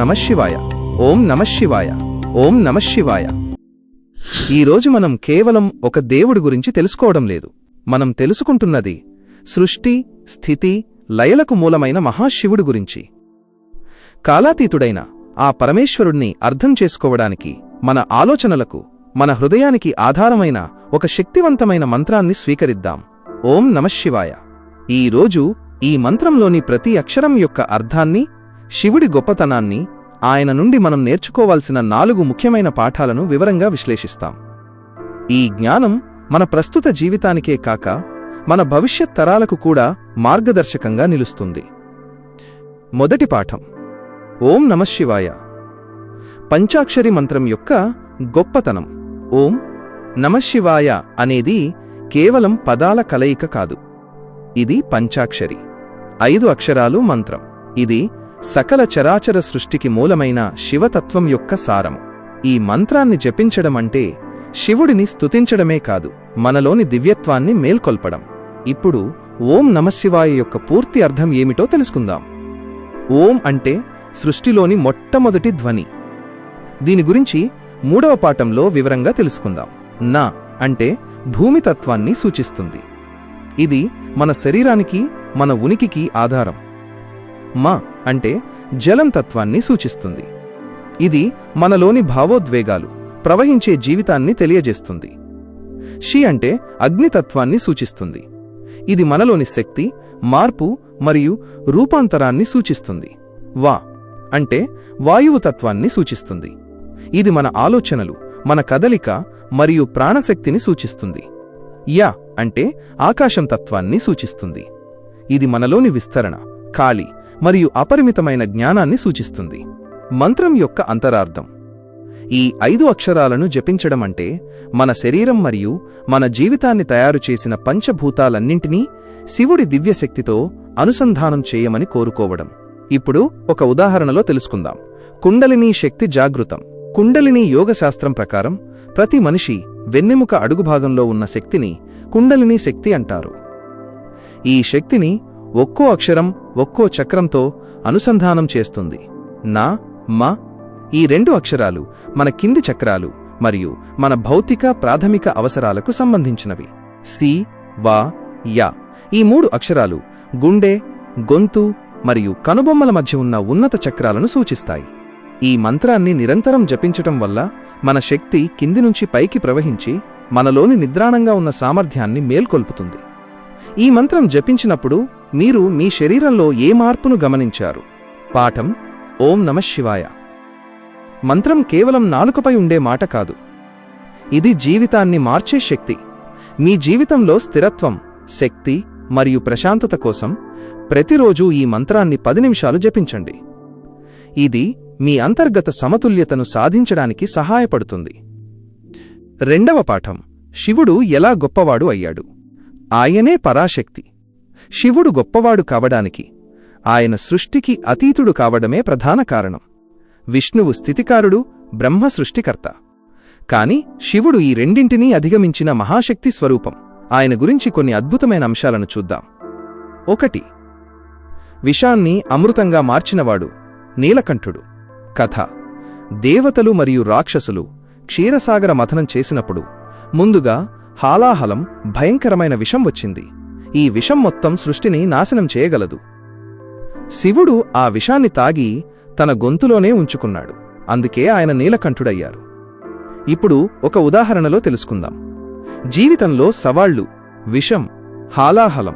నమశివాయ ఓం నమశివాయ ఓం నమశివాయ ఈరోజు మనం కేవలం ఒక దేవుడి గురించి తెలుసుకోవడం లేదు. మనం తెలుసుకుంటున్నది సృష్టి స్థితి లయలకు మూలమైన మహాశివుడి గురించి. కాలాతీతుడైన ఆ పరమేశ్వరుణ్ణి అర్థం చేసుకోవడానికి మన ఆలోచనలకు మన హృదయానికి ఆధారమైన ఒక శక్తివంతమైన మంత్రాన్ని స్వీకరిద్దాం. ఓం నమశివాయ ఈ రోజు ఈ మంత్రంలోని ప్రతి అక్షరం యొక్క అర్థాన్ని శివుడి గొప్పతనాన్ని ఆయన నుండి మనం నేర్చుకోవాల్సిన నాలుగు ముఖ్యమైన పాఠాలను వివరంగా విశ్లేషిస్తాం. ఈ జ్ఞానం మన ప్రస్తుత జీవితానికే కాక మన భవిష్యత్ తరాలకు కూడా మార్గదర్శకంగా నిలుస్తుంది. మొదటి పాఠం. ఓం నమశివాయ పంచాక్షరి మంత్రం యొక్క గొప్పతనం. ఓం నమశివాయ అనేది కేవలం పదాల కలయిక కాదు. ఇది పంచాక్షరి. ఐదు అక్షరాలు మంత్రం. ఇది సకల చరాచర సృష్టికి మూలమైన శివతత్వం యొక్క సారము. ఈ మంత్రాన్ని జపించడం అంటే శివుడిని స్తుతించడమే కాదు మనలోని దివ్యత్వాన్ని మేల్కొల్పడం. ఇప్పుడు ఓం నమశివాయ యొక్క పూర్తి అర్థం ఏమిటో తెలుసుకుందాం. ఓం అంటే సృష్టిలోని మొట్టమొదటి ధ్వని. దీని గురించి మూడవ పాఠంలో వివరంగా తెలుసుకుందాం. నా అంటే భూమితత్వాన్ని సూచిస్తుంది. ఇది మన శరీరానికి మన ఉనికికి ఆధారం. మా అంటే జలం తత్వాన్ని సూచిస్తుంది. ఇది మనలోని భావోద్వేగాలు ప్రవహించే జీవితాన్ని తెలియజేస్తుంది. షి అంటే అగ్నితత్వాన్ని సూచిస్తుంది. ఇది మనలోని శక్తి మార్పు మరియు రూపాంతరాన్ని సూచిస్తుంది. వా అంటే వాయువు తత్వాన్ని సూచిస్తుంది. ఇది మన ఆలోచనలు మన కదలిక మరియు ప్రాణశక్తిని సూచిస్తుంది. యా అంటే ఆకాశం తత్వాన్ని సూచిస్తుంది. ఇది మనలోని విస్తరణ ఖాళీ మరియు అపరిమితమైన జ్ఞానాన్ని సూచిస్తుంది. మంత్రం యొక్క అంతరార్థం. ఈ ఐదు అక్షరాలను జపించడం అంటే మన శరీరం మరియు మన జీవితాన్ని తయారు చేసిన పంచభూతాలన్నింటినీ శివుడి దివ్యశక్తితో అనుసంధానం చేయమని కోరుకోవడం. ఇప్పుడు ఒక ఉదాహరణలో తెలుసుకుందాం. కుండలినీ శక్తి జాగృతం. కుండలినీ యోగశాస్త్రం ప్రకారం ప్రతి మనిషి వెన్నెముక అడుగుభాగంలో ఉన్న శక్తిని కుండలినీ శక్తి అంటారు. ఈ శక్తిని ఒక్కో అక్షరం ఒక్కో చక్రంతో అనుసంధానం చేస్తుంది. నా మ ఈ రెండు అక్షరాలు మన కింది చక్రాలు మరియు మన భౌతిక ప్రాథమిక అవసరాలకు సంబంధించినవి. సి వా యా ఈ మూడు అక్షరాలు గుండె గొంతు మరియు కనుబొమ్మల మధ్య ఉన్న ఉన్నత చక్రాలను సూచిస్తాయి. ఈ మంత్రాన్ని నిరంతరం జపించటం వల్ల మన శక్తి కింది నుంచి పైకి ప్రవహించి మనలోని నిద్రాణంగా ఉన్న సామర్థ్యాన్ని మేల్కొల్పుతుంది. ఈ మంత్రం జపించినప్పుడు మీరు మీ శరీరంలో ఏ మార్పును గమనించారు? పాఠం ఓం నమశివాయ మంత్రం కేవలం నాలుకపై ఉండే మాట కాదు. ఇది జీవితాన్ని మార్చే శక్తి. మీ జీవితంలో స్థిరత్వం శక్తి మరియు ప్రశాంతత కోసం ప్రతిరోజూ ఈ మంత్రాన్ని పది నిమిషాలు జపించండి. ఇది మీ అంతర్గత సమతుల్యతను సాధించడానికి సహాయపడుతుంది. రెండవ పాఠం. శివుడు ఎలా గొప్పవాడు అయ్యాడు? ఆయనే పరాశక్తి. శివుడు గొప్పవాడు కావడానికి ఆయన సృష్టికి అతీతుడు కావడమే ప్రధాన కారణం. విష్ణువు స్థితికారుడు బ్రహ్మ సృష్టికర్త. కాని శివుడు ఈ రెండింటినీ అధిగమించిన మహాశక్తి స్వరూపం. ఆయన గురించి కొన్ని అద్భుతమైన అంశాలను చూద్దాం. ఒకటి. విషాన్ని అమృతంగా మార్చినవాడు నీలకంఠుడు. కథ. దేవతలు మరియు రాక్షసులు క్షీరసాగర మథనం చేసినప్పుడు ముందుగా హాలాహలం భయంకరమైన విషం వచ్చింది. ఈ విషం మొత్తం సృష్టిని నాశనం చేయగలదు. శివుడు ఆ విషాన్ని తాగి తన గొంతులోనే ఉంచుకున్నాడు. అందుకే ఆయన నీలకంఠుడయ్యారు. ఇప్పుడు ఒక ఉదాహరణలో తెలుసుకుందాం. జీవితంలో సవాళ్ళు విషం హాలాహలం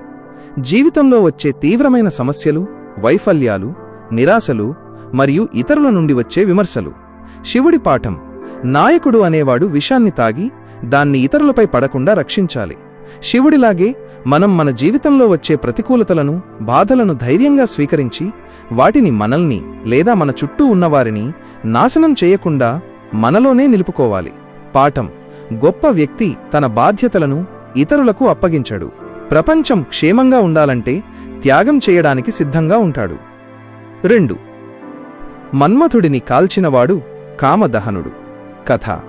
జీవితంలో వచ్చే తీవ్రమైన సమస్యలు వైఫల్యాలు నిరాశలు మరియు ఇతరుల నుండి వచ్చే విమర్శలు. శివుడి పాఠం నాయకుడు అనేవాడు విషాన్ని తాగి దాన్ని ఇతరులపై పడకుండా రక్షించాలి. శివుడిలాగే మనం మన జీవితంలో వచ్చే ప్రతికూలతలను బాధలను ధైర్యంగా స్వీకరించి వాటిని మనల్ని లేదా మన చుట్టూ ఉన్నవారిని నాశనం చేయకుండా మనలోనే నిలుపుకోవాలి. పాఠం. గొప్ప వ్యక్తి తన బాధ్యతలను ఇతరులకు అప్పగించడు. ప్రపంచం క్షేమంగా ఉండాలంటే త్యాగం చేయడానికి సిద్ధంగా ఉంటాడు. రెండు. మన్మథుడిని కాల్చినవాడు కామదహనుడు. కథ.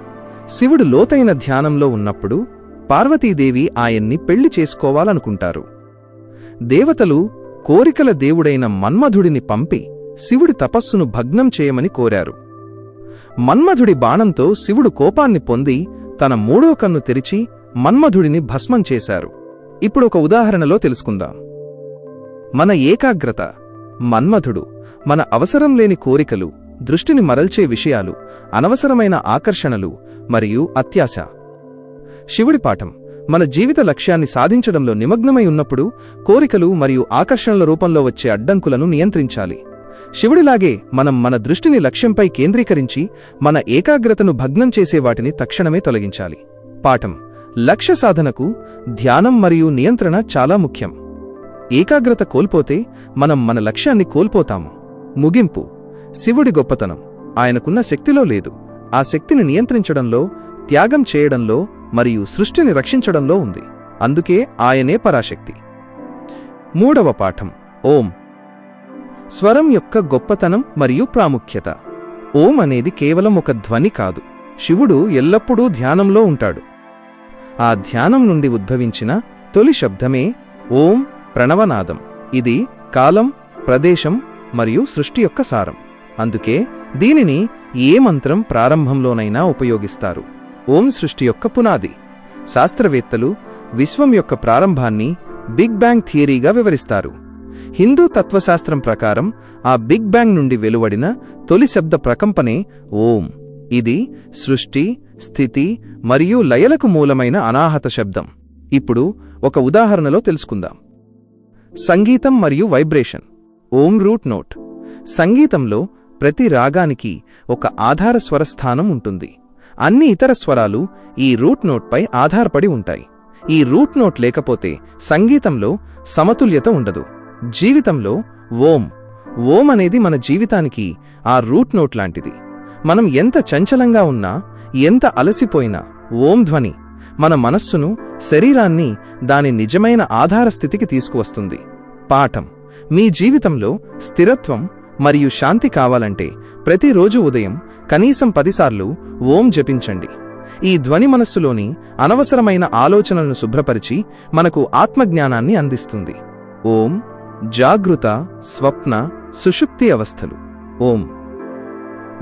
శివుడు లోతైన ధ్యానంలో ఉన్నప్పుడు పార్వతీదేవి ఆయన్ని పెళ్ళి చేసుకోవాలనుకుంటారు. దేవతలు కోరికల దేవుడైన మన్మధుడిని పంపి శివుడి తపస్సును భగ్నం చేయమని కోరారు. మన్మధుడి బాణంతో శివుడు కోపాన్ని పొంది తన మూడో కన్ను తెరిచి మన్మధుడిని భస్మం చేశారు. ఇప్పుడు ఒక ఉదాహరణలో తెలుసుకుందాం. మన ఏకాగ్రత మన్మధుడు మన అవసరం లేని కోరికలు దృష్టిని మరల్చే విషయాలు అనవసరమైన ఆకర్షణలు మరియు అత్యాశ శివుడి పాఠం. మన జీవిత లక్ష్యాన్ని సాధించడంలో నిమగ్నమై ఉన్నప్పుడు కోరికలు మరియు ఆకర్షణల రూపంలో వచ్చే అడ్డంకులను నియంత్రించాలి. శివుడిలాగే మనం మన దృష్టిని లక్ష్యంపై కేంద్రీకరించి మన ఏకాగ్రతను భగ్నం చేసే వాటిని తక్షణమే తొలగించాలి. పాఠం. లక్ష్య సాధనకు ధ్యానం మరియు నియంత్రణ చాలా ముఖ్యం. ఏకాగ్రత కోల్పోతే మనం మన లక్ష్యాన్ని కోల్పోతాము. ముగింపు. శివుడి గొప్పతనం. ఆయనకున్న శక్తిలో లేదు. ఆ శక్తిని నియంత్రించడంలో త్యాగం చేయడంలో మరియు సృష్టిని రక్షించడంలో ఉంది. అందుకే ఆయనే పరాశక్తి. మూడవ పాఠం. ఓం. స్వరం యొక్క గొప్పతనం మరియు ప్రాముఖ్యత. ఓం అనేది కేవలం ఒక ధ్వని కాదు. శివుడు ఎల్లప్పుడూ ధ్యానంలో ఉంటాడు. ఆ ధ్యానం నుండి ఉద్భవించిన తొలి శబ్దమే ఓం ప్రణవనాదం. ఇది కాలం ప్రదేశం మరియు సృష్టి యొక్క సారం. అందుకే దీనిని ఏ మంత్రం ప్రారంభంలోనైనా ఉపయోగిస్తారు. ఓం సృష్టి యొక్క పునాది. శాస్త్రవేత్తలు విశ్వం యొక్క ప్రారంభాన్ని బిగ్ బ్యాంగ్ థియరీగా వివరిస్తారు. హిందూ తత్వశాస్త్రం ప్రకారం ఆ బిగ్ బ్యాంగ్ నుండి వెలువడిన తొలి శబ్ద ప్రకంపనే ఓం. ఇది సృష్టి స్థితి మరియు లయలకు మూలమైన అనాహత శబ్దం. ఇప్పుడు ఒక ఉదాహరణలో తెలుసుకుందాం. సంగీతం మరియు వైబ్రేషన్. ఓం రూట్ నోట్. సంగీతంలో ప్రతి రాగానికి ఒక ఆధార స్వరస్థానం ఉంటుంది. అన్ని ఇతర స్వరాలు ఈ రూట్ నోట్పై ఆధారపడి ఉంటాయి. ఈ రూట్ నోట్ లేకపోతే సంగీతంలో సమతుల్యత ఉండదు. జీవితంలో ఓం ఓం అనేది మన జీవితానికి ఆ రూట్ నోట్ లాంటిది. మనం ఎంత చంచలంగా ఉన్నా ఎంత అలసిపోయినా ఓం ధ్వని మన మనస్సును శరీరాన్ని దాని నిజమైన ఆధార స్థితికి తీసుకువస్తుంది. పాఠం మీ జీవితంలో స్థిరత్వం మరియు శాంతి కావాలంటే ప్రతిరోజు ఉదయం కనీసం పదిసార్లు ఓం జపించండి. ఈ ధ్వని మనస్సులోని అనవసరమైన ఆలోచనలను శుభ్రపరిచి మనకు ఆత్మజ్ఞానాన్ని అందిస్తుంది. ఓం జాగృత స్వప్న సుషుప్తి అవస్థలు. ఓం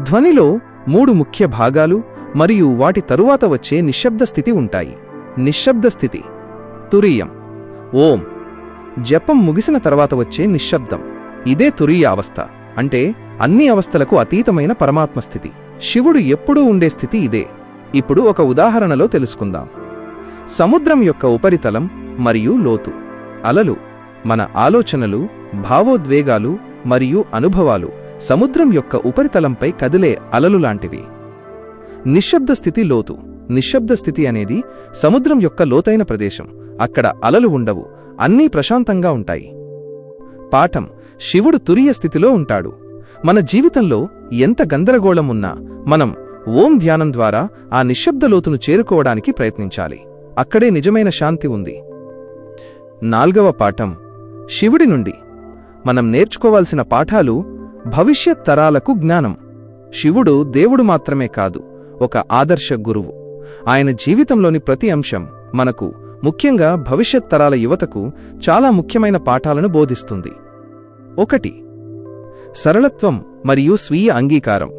ధ్వనిలో మూడు ముఖ్య భాగాలు మరియు వాటి తరువాత వచ్చే నిశ్శబ్ద స్థితి ఉంటాయి. నిశ్శబ్ద స్థితి తురీయం. ఓం జపం ముగిసిన తర్వాత వచ్చే నిశ్శబ్దం. ఇదే తురీయ అవస్థ. అంటే అన్ని అవస్థలకు అతీతమైన పరమాత్మ స్థితి. శివుడు ఎప్పుడూ ఉండే స్థితి ఇదే. ఇప్పుడు ఒక ఉదాహరణలో తెలుసుకుందాం. సముద్రం యొక్క ఉపరితలం మరియు లోతు. అలలు మన ఆలోచనలు భావోద్వేగాలు మరియు అనుభవాలు సముద్రం యొక్క ఉపరితలంపై కదిలే అలలు లాంటివి. నిశ్శబ్ద స్థితి లోతు. నిశ్శబ్ద స్థితి అనేది సముద్రం యొక్క లోతైన ప్రదేశం. అక్కడ అలలు ఉండవు. అన్నీ ప్రశాంతంగా ఉంటాయి. పాఠం. శివుడు తురియ స్థితిలో ఉంటాడు. మన జీవితంలో ఎంత గందరగోళం ఉన్నా మనం ఓం ధ్యానం ద్వారా ఆ నిశ్శబ్ద లోతును చేరుకోవడానికి ప్రయత్నించాలి. అక్కడే నిజమైన శాంతి ఉంది. నాల్గవ పాఠం. శివుడి నుండి. మనం నేర్చుకోవాల్సిన పాఠాలు భవిష్యత్ తరాలకు జ్ఞానం. శివుడు దేవుడు మాత్రమే కాదు ఒక ఆదర్శ గురువు. ఆయన జీవితంలోని ప్రతి అంశం మనకు ముఖ్యంగా భవిష్యత్ తరాల యువతకు చాలా ముఖ్యమైన పాఠాలను బోధిస్తుంది. ఒకటి. సరళత్వం మరియు స్వీయ అంగీకారం.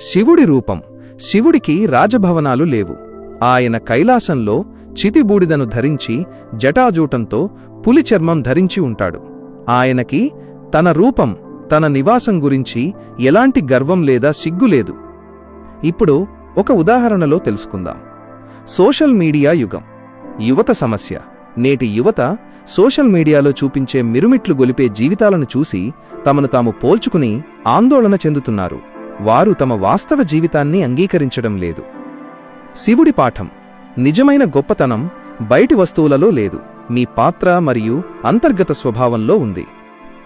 శివుడి రూపం. శివుడికి రాజభవనాలు లేవు. ఆయన కైలాసంలో చితిబూడిదను ధరించి జటాజూటంతో పులిచర్మం ధరించి ఉంటాడు. ఆయనకి తన రూపం తన నివాసం గురించి ఎలాంటి గర్వం లేదా సిగ్గు లేదు. ఇప్పుడు ఒక ఉదాహరణలో తెలుసుకుందాం. సోషల్ మీడియా యుగం. యువత సమస్య. నేటి యువత సోషల్ మీడియాలో చూపించే మిరుమిట్లు గొలిపే జీవితాలను చూసి తమను తాము పోల్చుకుని ఆందోళన చెందుతున్నారు. వారు తమ వాస్తవ జీవితాన్ని అంగీకరించడం లేదు. శివుడి పాఠం నిజమైన గొప్పతనం బయటి వస్తువులలో లేదు. మీ పాత్ర మరియు అంతర్గత స్వభావంలో ఉంది.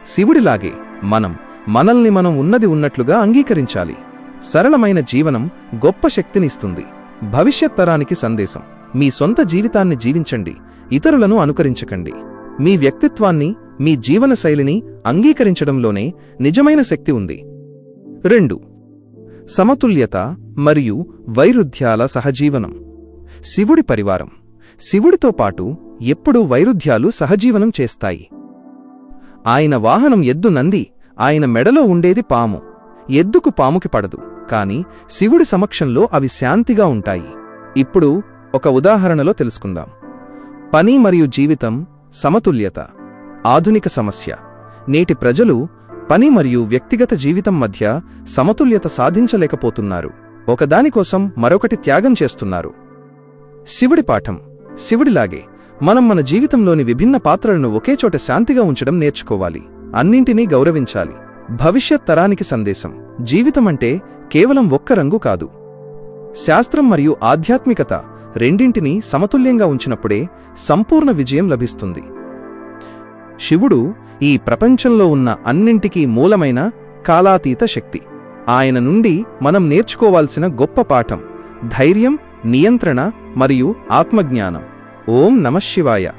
శివుడిలాగే మనం మనల్ని మనం ఉన్నది ఉన్నట్లుగా అంగీకరించాలి. సరళమైన జీవనం గొప్ప శక్తినిస్తుంది భవిష్యత్ తరానికి సందేశం. మీ సొంత జీవితాన్ని జీవించండి. ఇతరులను అనుకరించకండి. మీ వ్యక్తిత్వాన్ని మీ జీవనశైలిని అంగీకరించడంలోనే నిజమైన శక్తి ఉంది. రెండు. సమతుల్యత మరియు వైరుధ్యాల సహజీవనం. శివుడి పరివారం. శివుడితో పాటు ఎప్పుడూ వైరుధ్యాలు సహజీవనం చేస్తాయి. ఆయన వాహనం ఎద్దు నంది ఆయన మెడలో ఉండేది పాము. ఎద్దుకు పాముకి పడదు కాని శివుడి సమక్షంలో అవి శాంతిగా ఉంటాయి. ఇప్పుడు ఒక ఉదాహరణలో తెలుసుకుందాం. పని మరియు జీవితం సమతుల్యత ఆధునిక సమస్య. నేటి ప్రజలు పని మరియు వ్యక్తిగత జీవితం మధ్య సమతుల్యత సాధించలేకపోతున్నారు. ఒకదానికోసం మరొకటి త్యాగం చేస్తున్నారు. శివుడి పాఠం. శివుడిలాగే మనం మన జీవితంలోని విభిన్న పాత్రలను ఒకేచోట శాంతిగా ఉంచడం నేర్చుకోవాలి. అన్నింటినీ గౌరవించాలి. భవిష్యత్ తరానికి సందేశం. జీవితమంటే కేవలం ఒక్క రంగు కాదు. శాస్త్రం మరియు ఆధ్యాత్మికత రెండింటినీ సమతుల్యంగా ఉంచినప్పుడే సంపూర్ణ విజయం లభిస్తుంది. శివుడు ఈ ప్రపంచంలో ఉన్న అన్నింటికీ మూలమైన కాలాతీత శక్తి. ఆయన నుండి మనం నేర్చుకోవాల్సిన గొప్ప పాఠం ధైర్యం నియంత్రణ మరియు ఆత్మజ్ఞానం. ఓం నమశివాయ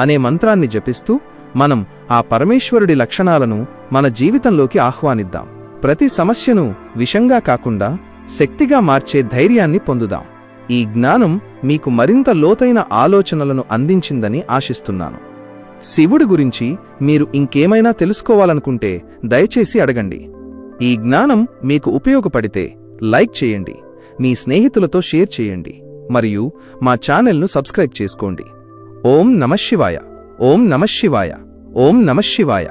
అనే మంత్రాన్ని జపిస్తూ మనం ఆ పరమేశ్వరుడి లక్షణాలను మన జీవితంలోకి ఆహ్వానిద్దాం. ప్రతి సమస్యను విషంగా కాకుండా శక్తిగా మార్చే ధైర్యాన్ని పొందుదాం. ఈ జ్ఞానం మీకు మరింత లోతైన ఆలోచనలను అందించిందని ఆశిస్తున్నాను. శివుడి గురించి మీరు ఇంకేమైనా తెలుసుకోవాలనుకుంటే దయచేసి అడగండి. ఈ జ్ఞానం మీకు ఉపయోగపడితే లైక్ చేయండి మీ స్నేహితులతో షేర్ చేయండి మరియు మా ఛానల్ను సబ్స్క్రైబ్ చేసుకోండి. ఓం నమశివాయ ఓం నమశివాయ ఓం నమశివాయ